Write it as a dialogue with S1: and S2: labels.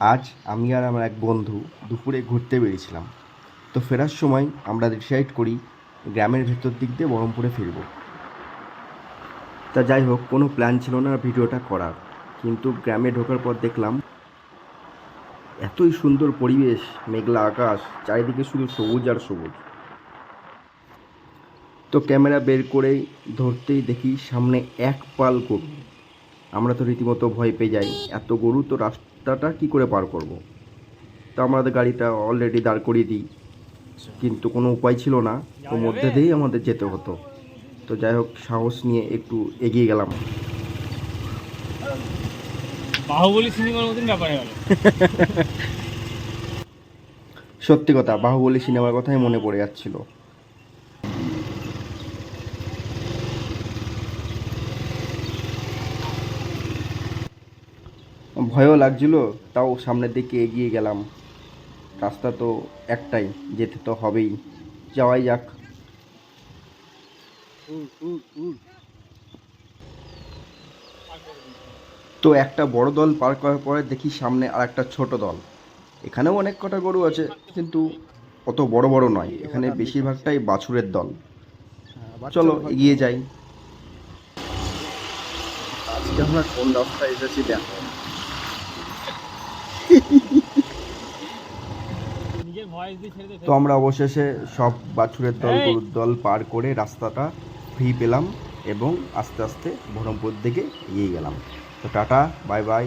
S1: আজ আমি আর আমার এক বন্ধু দুপুরে ঘুরতে বেরিয়েছিলাম। তো ফেরার সময় আমরা ডিসাইড করি গ্রামের ভেতর দিক দিয়ে বহরমপুরে ফিরব। তা যাই হোক, কোনো প্ল্যান ছিল না ভিডিওটা করার। কিন্তু গ্রামে ঢোকার পর দেখলাম এতই সুন্দর পরিবেশ, মেঘলা আকাশ, চারিদিকে শুধু সবুজ আর সবুজ। তো ক্যামেরা বের করেই ধরতেই দেখি সামনে এক পাল গরু। আমরা তো রীতিমতো ভয় পেয়ে যাই। এত গরু তো রাস্তাটা কি করে পার করব। তো আমাদের গাড়িটা অলরেডি দাঁড় করিয়ে দিই। কিন্তু কোনো উপায় ছিল না। ওর মধ্যে দিয়েই আমাদের যেতে হতো। তো যাই হোক সাহস নিয়ে একটু এগিয়ে গেলাম।
S2: বাহুবলী সিনেমার মতন ব্যাপার
S1: সত্যি কথা বাহুবলী সিনেমার কথাই মনে পড়ে যাচ্ছিল। ভয়ও লাগছিল, তাও সামনের দিকে এগিয়ে গেলাম। রাস্তা তো একটাই, যেতে তো হবেই। যাওয়াই যাক। তো একটা বড় দল পার করার পরে দেখি সামনে আর একটা ছোট দল। এখানেও অনেক কটা গরু আছে, কিন্তু অত বড় বড় নয়। এখানে বেশিরভাগটাই বাছুরের দল। চলো, এগিয়ে যাই। আজকে আমরা কোন রাস্তায় এসেছি দেখো। তো আমরা অবশেষে সব বাছুরের দল! গরুর দল পার করে রাস্তাটা ফ্রি পেলাম এবং আস্তে আস্তে বহরমপুর দিকে এগিয়ে গেলাম তো টাটা বাই বাই